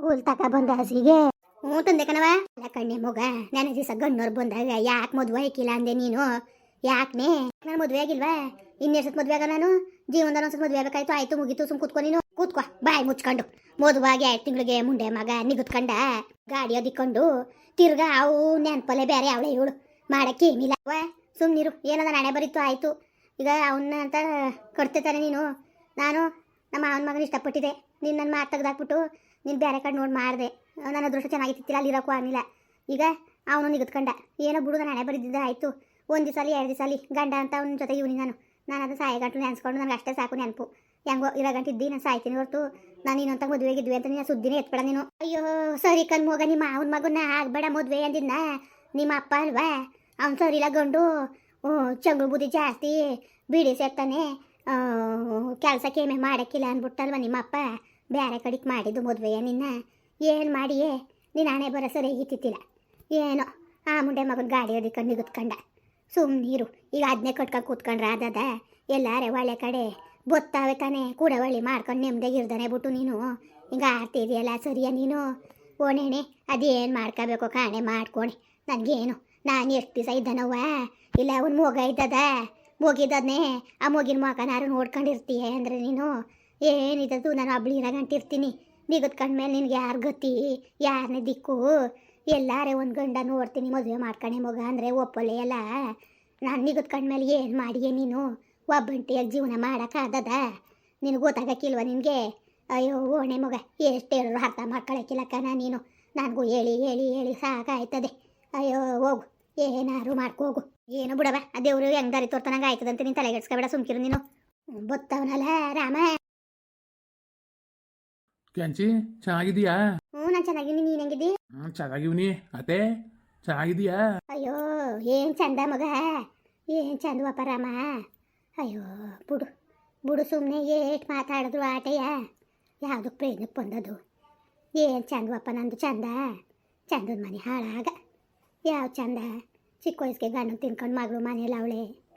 ಹುಲ್ ತಕ ಬಂದ ಹಸಿಗೆ. ಹ್ಞೂ ತಂದೆ ಕಣವ ಅಲ್ಲ ಕಣ್ಣೆ ಮಗ ನಾನು ದಿವಸ ಗಣ್ಣವ್ರು ಬಂದಾಗ ಯಾಕೆ ಮದುವೆ ಹಾಕಿಲ್ಲ ಅಂದೆ ನೀನು? ಯಾಕನೇ? ನಾನು ಮದುವೆ ಆಗಿಲ್ವಾ? ಇನ್ನೆಷ್ಟು ಮದುವೆ ಆಗ ನಾನು? ಜೀವನದ ಸತ್ ಮದುವೆ ಆಗಬೇಕಾಯ್ತು, ಆಯ್ತು, ಮುಗಿತು ಸುಮ್ ಕೂತ್ಕೊ ನೀನು. ಕೂತ್ಕೊ, ಬಾಯ್ ಮುಚ್ಕೊಂಡು. ಮದುವಾಗಿ ಎರಡು ತಿಂಗಳಿಗೆ ಮುಂಡೆ ಮಗ ನಿಗುತ್ಕೊಂಡ ಗಾಡಿ ಅದಿಕೊಂಡು ತಿರ್ಗಾ ಅವು ನೆನ್ಪಲೆ ಬೇರೆ ಅವಳೆ ಇವಳು. ಮಾಡಕ್ಕೆ ಏನಿಲ್ಲ. ಸುಮ್ ಸುಮ್ನಿರು. ಏನದ ನಾಳೆ ಬರೀತು, ಆಯ್ತು. ಈಗ ಅವನ್ನ ಅಂತ ಕೊಡ್ತೇತಾನೆ ನೀನು. ನಾನು ನಮ್ಮ ಅವನ ಮಗನ ಇಷ್ಟಪಟ್ಟಿದೆ ನೀನು ನನ್ನ ಮಾತು ನೀನು ಬೇರೆ ಕಡೆ ನೋಡಿ ಮಾಡಿದೆ ನನ್ನ ಅದೃಷ್ಟ ಚೆನ್ನಾಗಿತ್ತಿಲ್ಲ ಅಲ್ಲಿ ಇರೋಕ್ಕೂ ಆಗಲಿಲ್ಲ. ಈಗ ಅವನು ನಿಗದ್ಕೊಂಡ. ಏನೋ ಬಿಡು ನಾನು ಹಣೆ ಬರೆದಿದ್ದೆ, ಆಯಿತು. ಒಂದು ದಿವಸ ಅಲ್ಲಿ ಎರಡು ದಿವಸ ಗಂಡ ಅಂತ ಅವನ ಜೊತೆ ಇವನಿ ನಾನು. ನಾನು ಅದು ಸಾಯ ಗಂಟು ನೆನೆಸ್ಕೊಂಡು ನನಗೆ ಅಷ್ಟೇ ಸಾಕು ನೆನಪು. ಹೆಂಗೋ ಇರೋ ಗಂಟು ಇದ್ದಿ, ನಾನು ಸಾಯ್ತೀನಿ ಹೊರತು. ನಾನು ಇನ್ನೊಂತ ಮದುವೆ ಇದ್ವಿ ಅಂತ ನೀನು ಸುದ್ದಿನೇ ಎತ್ಬೇಡ ನೀನು. ಅಯ್ಯೋ, ಸರಿ ಕಣ್ ಮಗ, ನಿಮ್ಮ ಅವನ ಮಗನ ಆಗ್ಬೇಡ ಮದುವೆ ಅಂದಿದ್ನ. ನಿಮ್ಮ ಅಪ್ಪ ಅಲ್ವಾ? ಅವ್ನು ಸರಿಲ್ಲ ಗಂಡು. ಚಂಗು ಬುದ್ಧಿ ಜಾಸ್ತಿ. ಬಿಡಿ ಸೇರ್ತಾನೆ ಕೆಲಸ ಕೇಮೆ ಮಾಡೋಕ್ಕಿಲ್ಲ ಅಂದ್ಬಿಟ್ಟಲ್ವ ನಿಮ್ಮಪ್ಪ ಬೇರೆ ಕಡೆಗೆ ಮಾಡಿದ್ದು ಮದುವೆಯ ನಿನ್ನ. ಏನು ಮಾಡಿಯೇ? ನೀನು ಹಣೆ ಬರೋ ಸರಿಯಾಗಿತ್ತಿಲ್ಲ ಏನೋ ಆ ಮುಂಡೆ ಮಗನ ಗಾಡಿ ಹೊಡಿಕೊಂಡು ನಿಗುತ್ಕೊಂಡ ಸುಮ್ಮನೀರು ಈಗ ಅದನ್ನೇ ಕಟ್ಕೊಂಡು ಕೂತ್ಕೊಂಡ್ರೆ ಅದದ ಎಲ್ಲಾರೇ ಒಳ್ಳೆ ಕಡೆ. ಬೊತ್ತಾವೆ ತಾನೆ ಕೂಡ ಒಳ್ಳೆ ಮಾಡ್ಕೊಂಡು ನೆಮ್ಮದಿಯಾಗಿರ್ದಾನೆ ಬಿಟ್ಟು ನೀನು. ಹಿಂಗೆ ಆಡ್ತಿದೆಯಲ್ಲ ಸರಿಯಾ ನೀನು? ಓಣೆಣೆ ಅದೇನು ಮಾಡ್ಕೋಬೇಕು ಕಾಣೆ ಮಾಡ್ಕೊಣೆ. ನನಗೇನು, ನಾನು ಎಷ್ಟು ದಿವಸ ಇದ್ದಾನವ್ವ? ಇಲ್ಲ ಅವನು ಮೊಗ ಇದ್ದದ? ಮೊಗಿದ್ದದ್ನೇ ಆ ಮೋಗಿನ ಮಗನಾರು ನೋಡ್ಕೊಂಡಿರ್ತೀಯ ಅಂದರೆ ನೀನು? ಏನಿದ್ದದು ನಾನು ಒಬ್ಳಿರ ಗಂಟಿರ್ತೀನಿ ಕಣ್ಮೇಲೆ ನಿನ್ಗೆ ಯಾರು ಗತಿ? ಯಾರನೇ ದಿಕ್ಕು? ಎಲ್ಲಾರೇ ಒಂದು ಗಂಡ ನೋಡ್ತೀನಿ, ಮದುವೆ ಮಾಡ್ಕೊಂಡೆ ಮಗ ಅಂದರೆ ಒಪ್ಪಲೆ ಅಲ್ಲ? ನಾನು ನಿಗದ್ಕೊಂಡ್ಮೇಲೆ ಏನು ಮಾಡಿಯೇ ನೀನು? ಒಬ್ಬಂಟಿಯಾಗಿ ಜೀವನ ಮಾಡೋಕ್ಕಾಗದ ನಿನಗೆ ಗೊತ್ತಾಗಕ್ಕಿಲ್ವ ನಿನಗೆ? ಅಯ್ಯೋ, ಓಣೆ ಮಗ, ಎಷ್ಟು ಹೇಳಿದ್ರು ಅರ್ಥ ಮಾಡ್ಕೊಳಕ್ಕಿಲ್ಲ ಕಣ ನೀನು. ನನಗೂ ಹೇಳಿ ಹೇಳಿ ಹೇಳಿ ಸಾಕಾಯ್ತದೆ. ಅಯ್ಯೋ, ಹೋಗು. ಏನಾರು ಮಾಡ್ಕೋಗು ಏನು ಬಿಡವ, ಆ ದೇವ್ರು ಹೆಂಗ್ ದಾರಿ ತೋರ್ತಾನಂಗೆ ಆಯ್ತದಂತ ನೀನು ತಲೆಗೆಡ್ಸ್ಕೊಬೇಡ ಸುಮ್ಕಿರು ನೀನು. ಬತ್ತವನಲ್ಲ ರಾಮ. ಕ್ಯಾಂಚಿ ಚೆನ್ನಾಗಿದೀಯಾ ಹ್ಞೂ ನಾನು ಚೆನ್ನಾಗಿವ್ನಿ ನೀನು ಹೆಂಗಿದ್ದಿ? ಹ್ಞೂ ಚೆನ್ನಾಗಿವ್ನಿ. ಅತ್ತೆ ಚೆನ್ನಾಗಿದೀಯಾ ಅಯ್ಯೋ ಏನು ಚಂದ ಮಗ? ಏನು ಚಂದ ವಪರಾಮ? ಅಯ್ಯೋ ಬುಡು. ಬುಡು ಸುಮ್ಮನೆ ಏಟ್ ಮಾತಾಡಿದ್ರು ಆಟೆಯ. ಯಾವುದಕ್ಕೆ ಪ್ರೇಮಕ್ಕೆ ಬಂದದು ಏನು ಚಂದವಪ್ಪ ನಂದು ಚಂದ. ಚಂದದ ಮನೆ ಹಾಳಾಗ. ಯಾವ ಚಂದ? ಚಿಕ್ಕ ವಯಸ್ಸಿಗೆ ಗಂಡು ತಿನ್ಕೊಂಡು ಮಗಳು ಮನೇಲಿ ಅವಳೆ.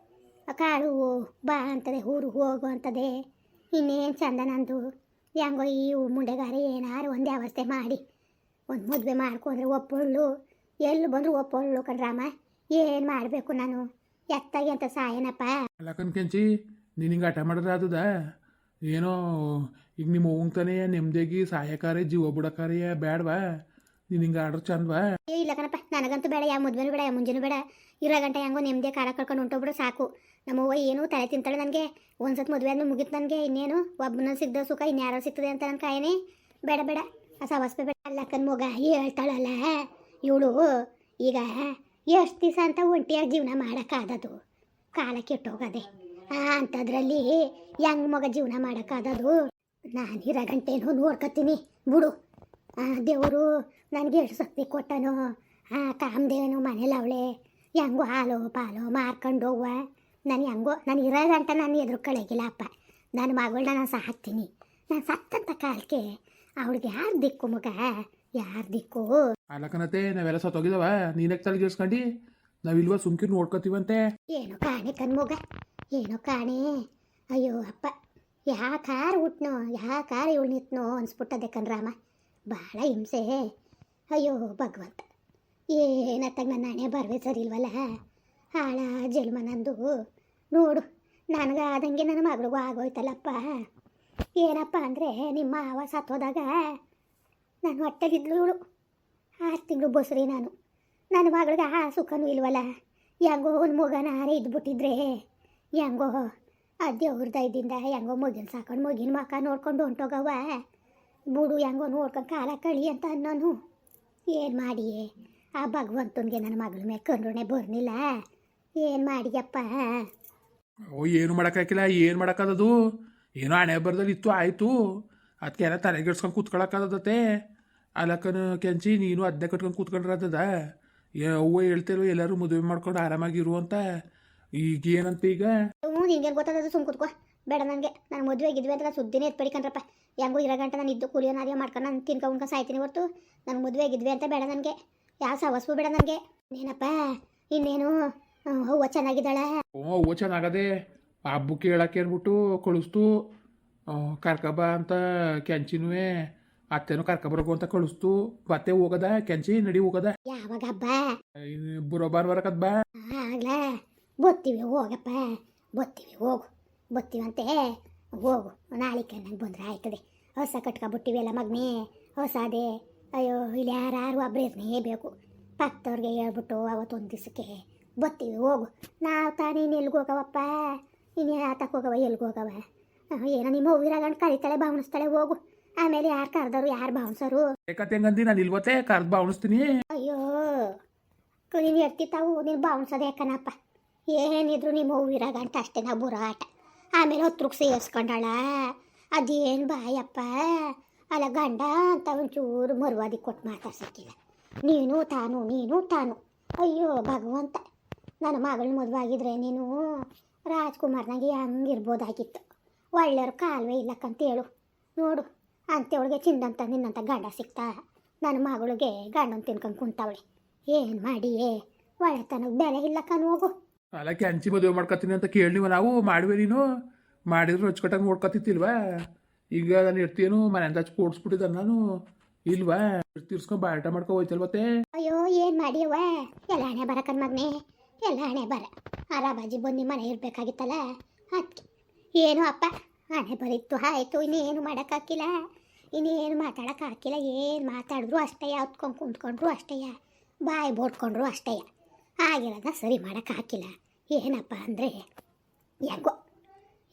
ಕಾಳು ಬಾ ಅಂತದೆ ಊರು ಹೋಗು ಅಂತದೆ. ಇನ್ನೇನು ಚಂದ ನಂದು? ಹೆಂಗೋ ಈ ಮುಂಡೆಗಾರ ಏನಾರು ಒಂದೇ ಅವಸ್ಥೆ ಮಾಡಿ, ಒಂದು ಮದುವೆ ಮಾಡ್ಕೊಂಡ್ರೆ ಒಪ್ಪೊಳ್ಳು, ಎಲ್ಲಿ ಬಂದ್ರು ಒಪ್ಪೊಳ್ಳು ಕಣ್ರಾಮ, ಏನು ಮಾಡಬೇಕು ನಾನು? ಎತ್ತಾಗಿ ಅಂತ ಸಾಯನಪ್ಪ. ಲಕನ್ ಕೆಂಚಿ, ನೀನು ಹಿಂಗೆ ಆಟ ಮಾಡಿದ್ರೆ ಏನೋ, ಈಗ ನಿಮ್ಮ ಹೋಗ್ತಾನೆ ನೆಮ್ಮದಿಯಾಗಿ ಸಹಾಯಕಾರಿ ಜೀವ ಬಿಡಕಾರಿ ಬೇಡವಾ ನೀನು ಹಿಂಗೆ ಆಡ್ರೆ ಚಂದವಾ? ಇಲ್ಲ ಕಣಪ್ಪ, ನನಗಂತೂ ಬೇಡ, ಯಾವ ಮದ್ವೆನೂ ಬೇಡ, ಯಾವ ಮುಂಜಾನೂ ಬೇಡ. ಇರೋ ಗಂಟೆ ಹೆಂಗೋ ನೆಮ್ಮದಿ ಕಾಲ ಕಳ್ಕೊಂಡು ಹೊಂಟೋಗ್ಬಿಡು, ಸಾಕು. ನಮ್ಮವ್ವ ಏನು ತಲೆ ತಿಂತಾಳೆ ನನಗೆ. ಒಂದ್ಸತಿ ಮದುವೆ ಆದ್ಮೇಲೆ ಮುಗಿತು ನನಗೆ, ಇನ್ನೇನು? ಒಬ್ಬನ ಸಿಗ್ದ ಸುಖ, ಇನ್ಯಾರೋ ಸಿಗ್ತದೆ ಅಂತ ನನ್ನ ಕಾಯನೇ. ಬೇಡ ಬೇಡ. ಆ ಸವಸ್ಪೆ ಬೇಡ. ಅಲ್ಲಕ್ಕನ ಮಗ ಹೇಳ್ತಾಳಲ್ಲ. ಇವಳು ಈಗ ಎಷ್ಟು ದಿವಸ ಅಂತ ಒಂಟಿಯಾಗಿ ಜೀವನ ಮಾಡೋಕ್ಕಾದದು. ಕಾಲ ಕೆಟ್ಟೋಗದೆ. ಅಂಥದ್ರಲ್ಲಿ ಹೆಂಗ್ ಮಗ ಜೀವನ ಮಾಡೋಕ್ಕಾದದು. ನಾನು ಇರೋ ಗಂಟೆನೂ ನೋಡ್ಕೊತೀನಿ ಬಿಡು. ದೇವರು ನನಗೆ ಎಷ್ಟು ಶಕ್ತಿ ಕೊಟ್ಟನು ಆ ಕಾಮದೇವನು ಮನೇಲಿ ಅವಳೆ. ಹೆಂಗೋ ಹಾಲು ಪಾಲು ಮಾರ್ಕೊಂಡು ಹೋಗುವ. ನಾನು ಹೆಂಗೋ ನಾನು ಇರೋದಂತ ಗಂಟ ನಾನು ಎದುರು ಕಳೆಗಿಲ್ಲ ಅಪ್ಪ. ನನ್ನ ಮಗಳನ್ನ ನಾನು ಸಾಕ್ತೀನಿ. ನಾನು ಸತ್ತಂತ ಕಾಲಕ್ಕೆ ಅವಳಿಗೆ ಯಾರು ದಿಕ್ಕು ಮಗ ಯಾರು ದಿಕ್ಕು? ಅಲ್ಲಕನತೆ ನಾವೆಲ್ಲ ಸತ್ತೋಗಿದವ. ನೀನಕ್ಕೆ ನಾವು ನಾವಿಲ್ವ ಸುಮ್ಕಿ ನೋಡ್ಕೋತೀವಂತೆ? ಏನೋ ಕಾಣೆ ಕಣ್ಮಗ ಏನೋ ಕಾಣೆ. ಅಯ್ಯೋ ಅಪ್ಪ ಯಾ ಕಾರ್ ಹುಟ್ನೋ ಯಾ ಕಾರ್ ಇವಳು ನಿತ್ನೋ ಅನ್ಸ್ಬಿಟ್ಟದೆ ಕಣ್ರಾಮ ಭಾಳ ಹಿಂಸೆ. ಅಯ್ಯೋ, ಭಗವಂತ. ಏನತ್ತಾಗ ನನ್ನ ಹಣೆ ಬರವೇ ಸರಿ ಇಲ್ವಲ್ಲ ಹಾಳ ಜನ್ಮ ನಂದು ನೋಡು ನನಗೆ ಆದಂಗೆ ನನ್ನ ಮಗಳಿಗೂ ಆಗೋಯ್ತಲ್ಲಪ್ಪ. ಏನಪ್ಪ ಅಂದರೆ ನಿಮ್ಮ ಮಾವ ಸತ್ತೋದಾಗ ನಾನು ಹೊಟ್ಟೆಗಿದ್ಲು ನೋಡು. ಆರು ತಿಂಗಳು ಬಸ್ರಿ ನಾನು. ನನ್ನ ಮಗಳಿಗೆ ಆ ಸುಖನೂ ಇಲ್ವಲ್ಲ? ಹೆಂಗೋ ಒಂದು ಮಗನ ಹಾರೆ ಇದ್ಬಿಟ್ಟಿದ್ರೆ. ಹೆಂಗೋ ಆ ದೇವ್ರ ಇದ್ದಿಂದ ಹೆಂಗೋ ಮಗಿನ ಸಾಕೊಂಡು ಮಗಿನ ಮಕ ನೋಡ್ಕೊಂಡು ಹೊಂಟೋಗವ ಬುಡು ಹೆಂಗೋ ನೋಡ್ಕೊಂಡು ಕಾಲ ಕಳಿ ಅಂತ ಅನ್ನೋನು. ಏನು ಮಾಡಿಯೇ? ಆ ಭಗವಂತನಿಗೆ ನನ್ನ ಮಗಳ ಮೇಲೆ ಕರುಣೆ ಬರ್ನಿಲ್ಲ. ಏನು ಮಾಡಿಯಪ್ಪ? ಓ ಏನು ಮಾಡೋಕ್ಕಾಗಿಲ್ಲ ಏನು ಮಾಡೋಕ್ಕದದು ಏನೋ ಹಣೆ ಬರ್ದಲ್ಲಿ ಇತ್ತು ಆಯಿತು. ಅದಕ್ಕೆಲ್ಲ ತಲೆಗೆಡ್ಸ್ಕೊಂಡು ಕೂತ್ಕೊಳಕ್ಕದತ್ತೆ ಅಲ್ಲಕ್ಕನು ಕೆಂಚಿ ನೀನು ಅದನ್ನೇ ಕಟ್ಕೊಂಡು ಕೂತ್ಕೊಂಡ್ರೆ ಆದದ? ಅವ್ವ ಹೇಳ್ತಿರೋ ಎಲ್ಲರೂ ಮದುವೆ ಮಾಡ್ಕೊಂಡು ಆರಾಮಾಗಿರು ಅಂತ. ಈಗ ಏನಂತ ಈಗ? ಹ್ಞೂ ನಿಂಗೆ ಗೊತ್ತಾದದು ಸುಮ್ ಕೂತ್ಕೋ. ಬೇಡ ನನಗೆ. ನಾನು ಮದುವೆ ಆಗಿದ್ವಿ ಅಂತ ಸುದ್ದಿನೇ ಎತ್ಬೇಡಿ ಕಣ್ರಪ್ಪ. ಹೆಂಗೂ ಇರೋ ಗಂಟೆ ನಾನು ಇದ್ದು ಕುಡಿಯೋ ನಾರಿಯೋ ಮಾಡ್ಕೊಂಡು ನಾನು ತಿನ್ಕೊ ಉನ್ಕ ಸಾಯ್ತೀನಿ ಹೊರ್ತು. ನಾನು ಮದುವೆ ಆಗಿದ್ವಿ ಅಂತ ಬೇಡ ನನಗೆ. ಯಾವ ಸವಸ್ಬು ಬೇಡ ನನಗೆ. ಏನಪ್ಪ ಇನ್ನೇನು? ಹೂವು ಚೆನ್ನಾಗಿದ್ದಾಳೆ. ಓ ಅವ್ವ ಚೆನ್ನಾಗದೆ. ಹಬ್ಬು ಹೇಳಕ್ಕೆ ಅಂದ್ಬಿಟ್ಟು ಕಳಿಸ್ತು. ಕರ್ಕಬ ಅಂತ ಕೆಂಚಿನೂ ಅತ್ತೆನೂ ಕರ್ಕೊಬರಕು ಅಂತ ಕಳಿಸ್ತು. ಮತ್ತೆ ಹೋಗದ? ಕೆಂಚಿ ನಡಿ ಹೋಗದ? ಯಾವಾಗ ಹಬ್ಬ? ಬರೋ ಬಾರ್ವರಕದ್ ಬಾ. ಆಗ್ಲಾ. ಬತ್ತೀವಿ ಹೋಗಪ್ಪ. ಬತ್ತೀವಿ ಹೋಗು. ಬತ್ತೀವಂತೆ. ಹೋಗು ನಾಳಿಕೆ ನಂಗೆ ಬಂದ್ರೆ ಆಯ್ತದೆ. ಹೊಸ ಕಟ್ಕೊಬಿಟ್ಟಿವಿ ಎಲ್ಲ ಹೊಸ ಅದೇ ಅಯ್ಯೋ ಇಲ್ಲಿ ಯಾರು ಒಬ್ಬರು ಇರನೇ ಬೇಕು. ಪಕ್ಕದವ್ರಿಗೆ ಹೇಳ್ಬಿಟ್ಟು ಅವತ್ತೊಂದು ದಿವಸಕ್ಕೆ ಬತ್ತೀವಿ ಹೋಗು. ನಾವು ತಾನೇ ಇನ್ನು ಎಲ್ಲಿಗೆ ಹೋಗವಪ್ಪ? ಇನ್ನು ಆತಕ್ಕೆ ಹೋಗವ ಎಲ್ಲಿಗೆ ಹೋಗವ? ಏನೋ ನಿಮ್ಮ ಹೋಗಿರಾಗಣ್ಣ ಕರಿತಾಳೆ ಭಾವನಿಸ್ತಾಳೆ ಹೋಗು. ಆಮೇಲೆ ಯಾರು ಕರೆದವರು ಯಾರು ಭಾವನಿಸೋರು ಹೆಂಗಂದಿ ನಾನು ಇಲ್ವತ್ತೆ ಕರ್ದು ಬಾವಣಿಸ್ತೀನಿ. ಅಯ್ಯೋ ನೀನು ಎರ್ತಿತ್ತಾವು ನೀನು ಬಾವುಣ್ಸೋದು ಯಾಕನಪ್ಪ? ಏನಿದ್ರು ನಿಮ್ಮ ಹೂವಿರ ಗಂಟ ಅಷ್ಟೇ ನಾವು ಬುರಾಟ. ಆಟ ಆಮೇಲೆ ಹತ್ರಕ್ಕೆ ಸೇರಿಸ್ಕೊಂಡಾಳ. ಅದೇನು ಬಾಯಪ್ಪ, ಅಲ್ಲ ಗಂಡ ಅಂತ ಒಂಚೂರು ಮರುವಾದಿ ಕೊಟ್ಟು ಮಾತಾಡ್ಸಕ್ಕಿಲ್ಲ ನೀನು ತಾನು ನೀನು ತಾನು. ಅಯ್ಯೋ ಭಗವಂತ, ನನ್ನ ಮಗಳ ಮದುವೆ ಆಗಿದ್ರೆ ನೀನು ರಾಜ್ಕುಮಾರ್ನಾಗೆ ಹಂಗಿರ್ಬೋದಾಗಿತ್ತು ಒಳ್ಳೆಯವ್ರ ಕಾಲುವೆ ಇಲ್ಲಕ್ಕಂತ ಹೇಳು ನೋಡು ಅಂಥವಳಿಗೆ ಚಿಂದಂತ ನಿನ್ನಂತ ಗಂಡ ಸಿಗ್ತಾ, ನನ್ನ ಮಗಳಿಗೆ ಗಂಡನ ತಿನ್ಕೊಂಡು ಕುಂತವಳೆ. ಏನು ಮಾಡಿಯೇ? ಒಳ್ಳೆತನಕ್ಕೆ ಬೆಲೆ ಇಲ್ಲಕ್ಕನ್ ಹೋಗು ಅಲ್ಲ ಕೆಂಚಿ ಮದುವೆ ಮಾಡ್ಕೊತೀನಿ ಅಂತ ಕೇಳಿವ ನಾವು ಮಾಡುವೆ ನೀನು. ಮಾಡಿದ್ರು ರುಚ್ಕಟ್ಟಾಗಿ ನೋಡ್ಕೊತಿತ್ತಿಲ್ವಾ ಈಗ ನಾನು ಇರ್ತೀನು ಅಂತ ಹಚ್ಚಿ ಕೂಡ್ಸ್ಬಿಟ್ಟಿದ್ದ ನಾನು. ಇಲ್ವಾ? ತೀರ್ಸ್ಕೊಂಡು ಬಾಟ ಮಾಡ್ಕೊ ಹೋಯ್ತಲ್ವತ್ತೆ ಅಯ್ಯೋ, ಏನ್ ಮಾಡಿಯವ ಎಲ್ಲ ಹಣೆ ಬರಕನ್ ಮಗ್ನೆ. ಎಲ್ಲ ಹಣೆ ಬರ. ಆರಾಬಾಜಿ ಬಂದು ಮನೆ ಇರ್ಬೇಕಾಗಿತ್ತಲ್ಲ? ಅದಕ್ಕೆ ಏನು ಅಪ್ಪ? ಹಣೆ ಬರಿತ್ತು, ಆಯ್ತು. ಇನ್ನೇನು ಮಾಡೋಕ್ಕಾಗಿಲ್ಲ ಇನ್ನೇನು ಮಾತಾಡೋಕ್ಕಾಗಿಲ್ಲ ಏನು ಮಾತಾಡಿದ್ರು ಅಷ್ಟೇ ಹೊತ್ಕೊಂಡು ಕುಂತ್ಕೊಂಡ್ರು ಅಷ್ಟೇಯ ಬಾಯಿ ಬೋಟ್ಕೊಂಡ್ರು ಅಷ್ಟೇ ಆಗಿರೋದನ್ನ ಸರಿ ಮಾಡೋಕ್ಕಾಗಿಲ್ಲ ಏನಪ್ಪ ಅಂದರೆ ಯಾಕೋ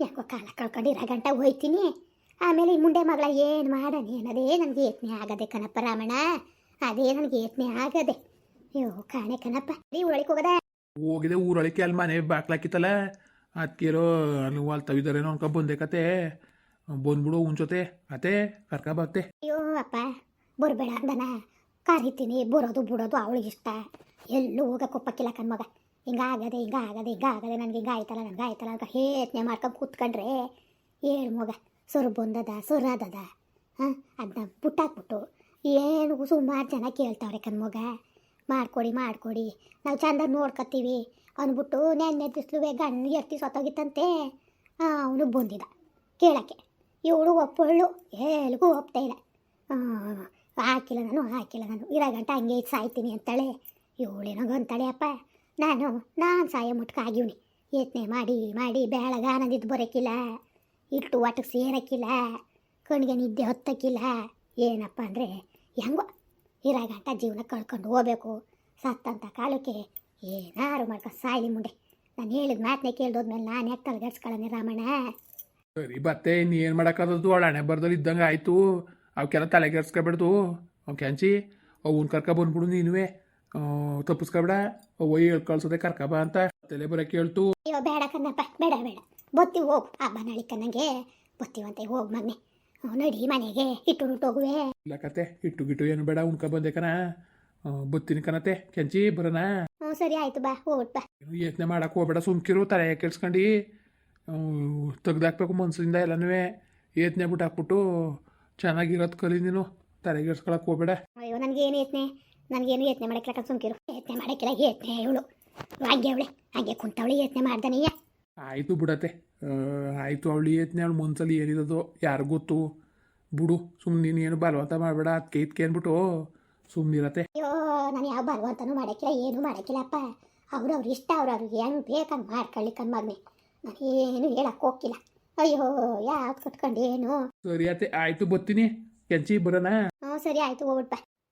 ಯಾಕೋ ಕಾಲ ಕಳ್ಕೊಂಡಿರೋ ಗಂಟ ಹೋಯ್ತೀನಿ. ಆಮೇಲೆ ಈ ಮುಂಡೆ ಮಗಳ ಏನು ಮಾಡೋಣ ಅನ್ನೋದೇ ನನಗೆ ಯತ್ನೆ ಆಗದೆ ಕಣಪ್ಪ ರಾಮಣ್ಣ. ಅದೇ ನನಗೆ ಯತ್ನೆ ಆಗದೆ. ಅಯ್ಯೋ ಕಾಣೆ ಕಣಪ್ಪ. ನೀ ಒಳಗೆ ಹೋಗದ? ಹೋಗಿದೆ ಊರೊಳಕ್ಕೆ ಅಲ್ಲಿ ಮನೆ ಬಾಕ್ಲಾಕಿತ್ತಲ್ಲ. ಅದಕ್ಕಿರೋ ಅಲ್ಲಿ ವಾಲ್ತವಿದಾರೇನೋ ಅನ್ಕೊ ಬಂದೆ ಕತೆ. ಬಂದ್ಬಿಡು ಉಂಚೋತೆ ಅತೆ ಕರ್ಕ ಬರ್ತೆ ಅಯ್ಯೋ ಅಪ್ಪ ಬರಬೇಡ ಅಂದನ. ಕರಿತೀನಿ ಬರೋದು ಬಿಡೋದು ಅವಳಿಗೆ ಇಷ್ಟ. ಎಲ್ಲೂ ಹೋಗಕ್ಕೆ ಒಪ್ಪಕ್ಕಿಲ್ಲ ಕಣ್ಮಗ ಹಿಂಗಾಗದೆ ಹಿಂಗಾಗದೆ ಹಿಂಗಾಗದೆ ನನಗೆ ಹಿಂಗಾಯ್ತಲ್ಲ, ನನಗೆ ಆಯ್ತಲ್ಲ ಅಂತ ಹೇತ್ನೆ ಮಾಡ್ಕೊಂಡು ಕೂತ್ಕೊಂಡ್ರೆ ಏಳು ಮಗ? ಸೊರು ಬಂದದ ಸೊರಾದದ? ಹಾಂ? ಅದನ್ನ ಪುಟ್ಟಾಕ್ಬಿಟ್ಟು ಏನು ಸುಮಾರು ಜನ ಕೇಳ್ತಾವ್ರೆ ಕಣ್ಮಗ ಮಾಡ್ಕೊಡಿ ಮಾಡ್ಕೊಡಿ. ನಾವು ಚಂದ ನೋಡ್ಕೊತೀವಿ ಅಂದ್ಬಿಟ್ಟು ನೆನ್ನೆ ದಿಸ್ಲುವೆ ಗಣ್ಣ ಎತ್ತಿ ಸತ್ತೋಗಿತ್ತಂತೆ. ಅವನು ಬಂದಿದ್ದ ಕೇಳೋಕ್ಕೆ. ಇವಳು ಒಪ್ಪಳು ಎಲ್ಗೂ ಒಪ್ತಾ ಇಲ್ಲ. ಹಾಕಿಲ್ಲ ನಾನು ಹಾಕಿಲ್ಲ ನಾನು. ಇರೋ ಗಂಟ ಹಂಗೆ ಸಾಯ್ತೀನಿ ಅಂತಾಳೆ. ಇವಳೇನೋ ಅಂತಾಳೆ ನಾನು ನಾನು ಸಾಯ ಮುಟ್ಕ ಆಗಿವ್ನಿ. ಯತ್ನೆ ಮಾಡಿ ಮಾಡಿ ಬೆಳಗ ಆನಂದಿದ್ದು ಬರೋಕ್ಕಿಲ್ಲ ಇಟ್ಟು ಒಟ್ಟಿಗೆ ಸೇರೋಕ್ಕಿಲ್ಲ ಕಣ್ಗೆ ನಿದ್ದೆ ಹೊತ್ತಕ್ಕಿಲ್ಲ ಏನಪ್ಪ ಅಂದರೆ, ಹೆಂಗೋ ಇರೋ ಗಂಟ ಜೀವನ ಕಳ್ಕೊಂಡು ಹೋಗ್ಬೇಕು. ಸತ್ತಂತ ಕಾಲಕ್ಕೆ ಏನಾರು ಮಾಡ್ಕೊಂಡು ಸಾಯಲಿ ಮುಂಡೆ ನಾನು ಹೇಳಿದ ಮಾತನ್ನೇ ಕೇಳ್ದೋದ್ಮೇಲೆ ನಾನು ಯಾಕೆ ತಲೆಗೆಡ್ಸ್ಕೊಳ್ಳೋಣ ರಾಮಣ್ಣ. ಸರಿ, ಬತ್ತೆ ಇನ್ನೇನು ಮಾಡೋಕ್ಕಾದದ್ದು ಅವಳ ಹಣೆ ಬರ್ದಲ್ಲಿ ಇದ್ದಂಗೆ ಆಯಿತು. ಅವಕ್ಕೆಲ್ಲ ತಲೆಗೆಡ್ಸ್ಕೊಬಿಡ್ದು. ಅವ್ ಕೆಂಚಿ ಅವನ್ ಕರ್ಕ ಬಂದ್ಬಿಡು ನೀನುವೆ. ತಪ್ಪಿಸ್ಕೊಬೇಡ ಹೇಳ್ ಕಳ್ಸೋದೆ ಕರ್ಕಬ ಅಂತ ತಲೆ ಬರ ಕೇಳ್ತು. ಅಯ್ಯೋ ಬೇಡ ಕಣ್ಣಪ್ಪ ಬೇಡ ಬೇಡ. ಬತ್ತಿ ಹೋಗು ಹಬ್ಬ ಬತ್ತಿ ನನಗೆ ಬತ್ತೀವಂತೆ ಹೋಗು ಮಗನೆ. ನಡಿ ಮನೆಗೆ ಇಟ್ಟು ಹೋಗುವೆ. ಇಲ್ಲ ಕತೆ ಇಟ್ಟು ಗಿಟ್ಟು ಏನು ಬೇಡ ಉಣ್ಕ ಬಂದೆ ಕಣ. ಬತ್ತಿನ ಕಣತೆ ಕೆಂಚಿ ಬರೋಣ ಹ್ಞೂ ಸರಿ ಆಯ್ತು ಬಾ ಹೋಗ್ಬಿಟ್ ಬಾ. ಏನು ಯೋಚನೆ ಮಾಡಕ್ಕೆ ಹೋಗ್ಬೇಡ ಸುಮ್ಕಿರು ತಲೆ ಕೆಡ್ಸ್ಕೊಂಡು. ತೆಗ್ದಾಕ್ಬೇಕು ಮನ್ಸಿಂದ ಎಲ್ಲನೂ ಯತ್ನೆ ಬಿಟ್ಟು ಹಾಕ್ಬಿಟ್ಟು ಚೆನ್ನಾಗಿರೋದು ಕಲಿ ನೀನು ತಲೆಗೆಡ್ಸ್ಕೊಳಕ್ಕೆ ಹೋಗ್ಬೇಡ. ಅಯ್ಯೋ ನನಗೇನು ಯತ್ನೆ? ನನಗೇನು ಯತ್ನೆ ಮಾಡಕ್ಕಿಲ್ಲ ಸುಮ್ಕಿರು. ಯತ್ನೆ ಮಾಡಕ್ಕಿಲ್ಲ ಯತ್ನೆ ಇವಳು. ಹಾಗೆ ಅವಳೆ ಹಾಗೆ ಕುಂತವಳು ಯತ್ನೆ ಮಾಡ್ದಾನಯ್ಯ ಆಯಿತು ಬಿಡತ್ತೆ. ಆಯಿತು ಅವಳು ಯತ್ನೆ ಅವಳು ಮನ್ಸಲ್ಲಿ ಏನಿರೋದು ಯಾರು ಗೊತ್ತು? ಬಿಡು ಸುಮ್ಮನೆ ನೀನು ಏನು ಬಲವಂತ ಮಾಡಬೇಡ ಅದಕ್ಕೆ ಇದಕ್ಕೆ ಅಂದ್ಬಿಟ್ಟು ಸುಮ್ಮನಿರತ್ತೆ ಅಯ್ಯೋ ನಾನು ಯಾವ ಬಲವಂತನೂ ಮಾಡಕ್ಕಿಲ್ಲ ಏನು ಮಾಡಕ್ಕಿಲ್ಲಪ್ಪ. ಅವ್ರವ್ರ ಇಷ್ಟ ಅವ್ರವ್ರಿಗೆ ಹೆಂಗೆ ಬೇಕಂಗೆ ಮಾಡ್ಕೊಳ್ಳಿ ಕಣ್ಮಗ್ನೆ ನಾನು ಏನು ಹೇಳಕ್ಕೆ ಹೋಗಿಲ್ಲ ಅಯ್ಯೋ ಯಾವ್ದು ಕಟ್ಕೊಂಡು ಏನು? ಸರಿ ಅತ್ತೆ ಆಯಿತು ಬರ್ತೀನಿ. ಕೆಂಚಿ ಬರೋಣ ಹ್ಞೂ ಸರಿ ಆಯಿತು ಹೋಗ್ಬಿಟ್ ಬಾ.